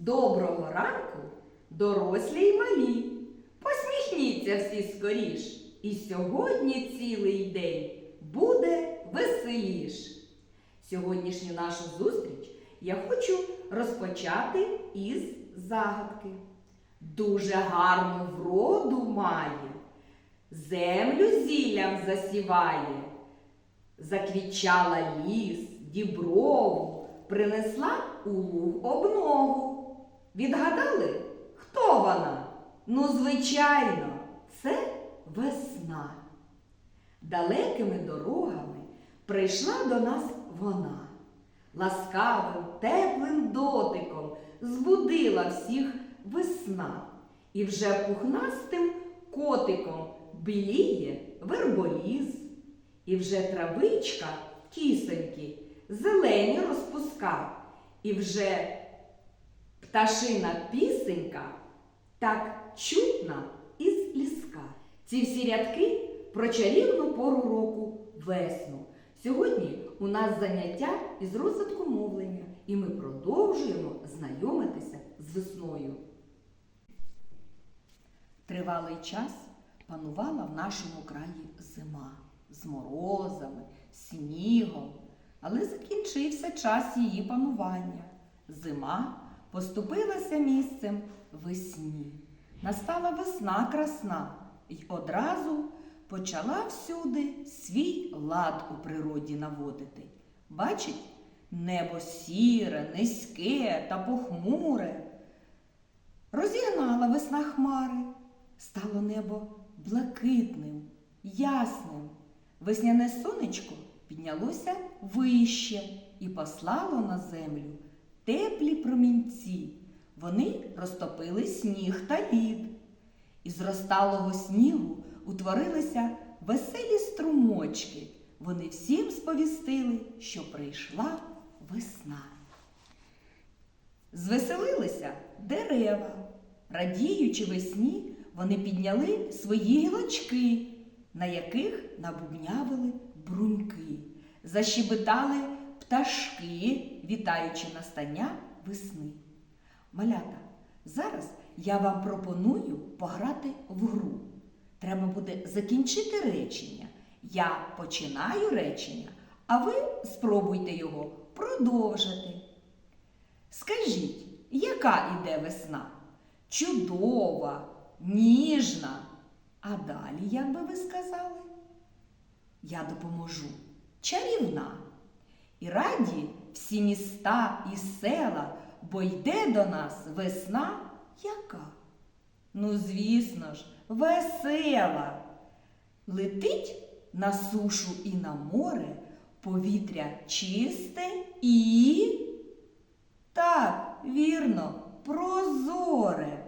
Доброго ранку, дорослі й малі. Посміхніться всі скоріш. І сьогодні цілий день буде веселіш. Сьогоднішню нашу зустріч я хочу розпочати із загадки. Дуже гарну вроду має, землю зіллям засіває, заквічала ліс, діброву, принесла у луг обнову. Відгадали, хто вона? Ну, звичайно, це весна. Далекими дорогами прийшла до нас вона. Ласкавим, теплим дотиком збудила всіх весна. І вже пухнастим котиком біліє верболіз. І вже травичка кисоньки зелені розпуска. І вже пташина пісенька так чутна із ліска. Ці всі рядки про чарівну пору року весну. Сьогодні у нас заняття із розвитку мовлення, і ми продовжуємо знайомитися з весною. Тривалий час панувала в нашому краї зима з морозами, снігом, але закінчився час її панування. Зима поступилася місцем весні. Настала весна красна і одразу почала всюди свій лад у природі наводити. Бачить, небо сіре, низьке та похмуре. Розігнала весна хмари, стало небо блакитним, ясним. Весняне сонечко піднялося вище і послало на землю теплі промінці. Вони розтопили сніг та лід. Із розталого снігу утворилися веселі струмочки. Вони всім сповістили, що прийшла весна. Звеселилися дерева. Радіючи весні, вони підняли свої гілочки, на яких набубнявили бруньки, защебетали пташки, вітаючи настання весни. Малята, зараз я вам пропоную пограти в гру. Треба буде закінчити речення. Я починаю речення, а ви спробуйте його продовжити. Скажіть, яка іде весна? Чудова, ніжна. А далі, як би ви сказали? Я допоможу. Чарівна. І раді всі міста і села, бо йде до нас весна яка? Ну, звісно ж, весела. Летить на сушу і на море повітря чисте і. Так, вірно, прозоре.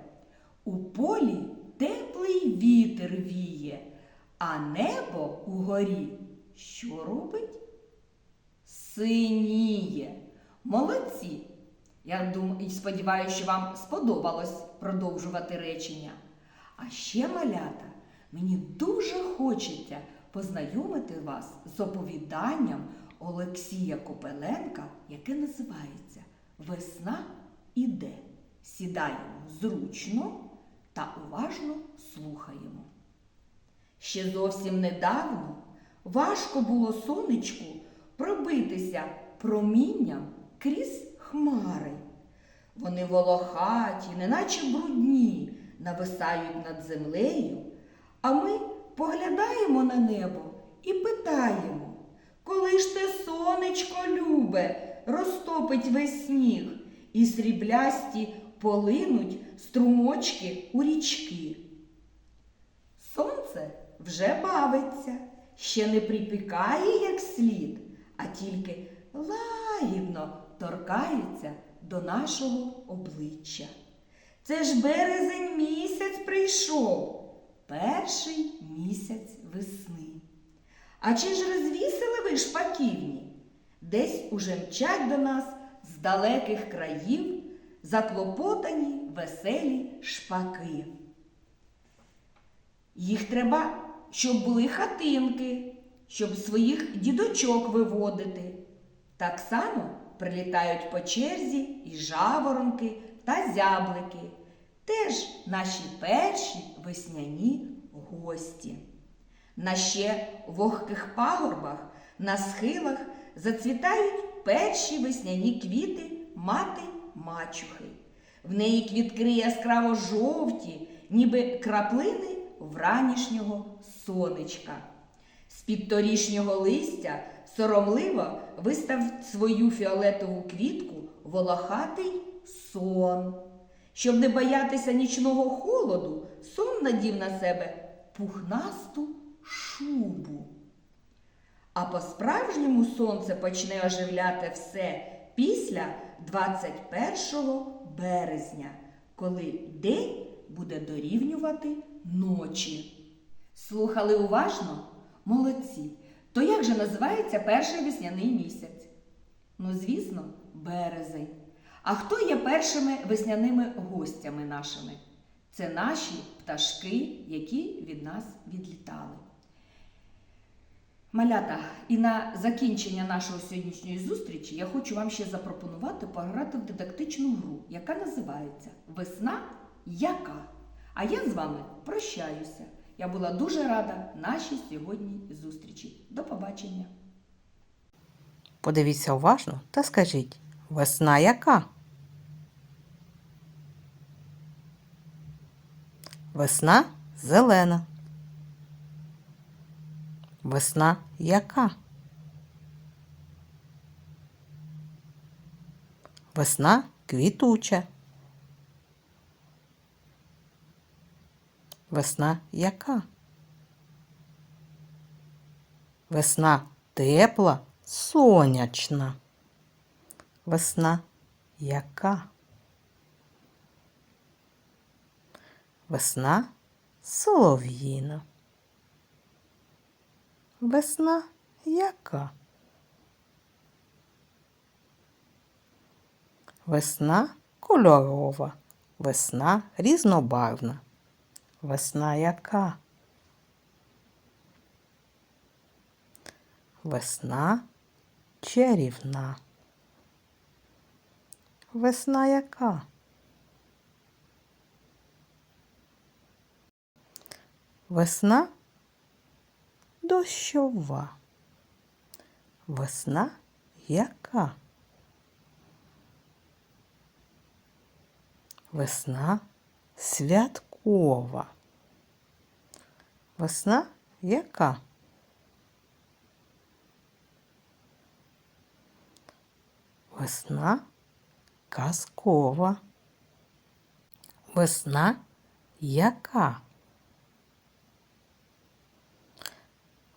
У полі теплий вітер віє, а небо угорі що робить? Синіє. Молодці! Я думаю сподіваюся, що вам сподобалось продовжувати речення. А ще, малята, мені дуже хочеться познайомити вас з оповіданням Олексія Копеленка, яке називається Весна іде. Сідаємо зручно та уважно слухаємо. Ще зовсім недавно важко було сонечку пробитися промінням крізь хмари. Вони волохаті, неначе брудні, нависають над землею, а ми поглядаємо на небо і питаємо, коли ж те сонечко любе, розтопить весь сніг, і сріблясті полинуть струмочки у річки. Сонце вже бавиться, ще не припікає як слід, а тільки лагідно торкається до нашого обличчя. Це ж березень місяць прийшов, перший місяць весни. А чи ж розвісили ви шпаківні? Десь уже мчать до нас з далеких країв заклопотані веселі шпаки. Їх треба, щоб були хатинки, щоб своїх дідочок виводити. Так само прилітають по черзі і жаворонки та зяблики. Теж наші перші весняні гості. На ще вогких пагорбах, на схилах зацвітають перші весняні квіти мати мачухи. В неї квітки яскраво жовті, ніби краплини вранішнього сонечка. З-під торішнього листя соромливо вистав свою фіолетову квітку волохатий сон. Щоб не боятися нічного холоду, сон надів на себе пухнасту шубу. А по-справжньому сонце почне оживляти все після 21 березня, коли день буде дорівнювати ночі. Слухали уважно? Молодці. То як же називається перший весняний місяць? Ну, звісно, березень. А хто є першими весняними гостями нашими? Це наші пташки, які від нас відлітали. Малята, і на закінчення нашої сьогоднішньої зустрічі я хочу вам ще запропонувати пограти в дидактичну гру, яка називається Весна яка? А я з вами прощаюся. Я була дуже рада нашій сьогодні зустрічі. До побачення! Подивіться уважно та скажіть, весна яка? Весна зелена. Весна яка? Весна квітуча. Весна яка? Весна тепла, сонячна. Весна яка? Весна солов'їна. Весна яка? Весна кольорова, весна різнобарвна. Весна яка? Весна чарівна. Весна яка? Весна дощова. Весна яка? Весна святкова. Весна яка? Весна казкова. Весна яка?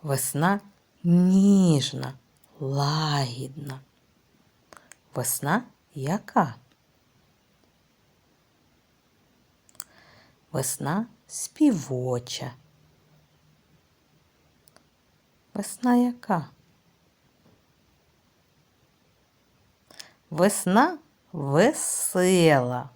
Весна ніжна, лагідна. Весна яка? Весна співоча. Весна яка? Весна весела.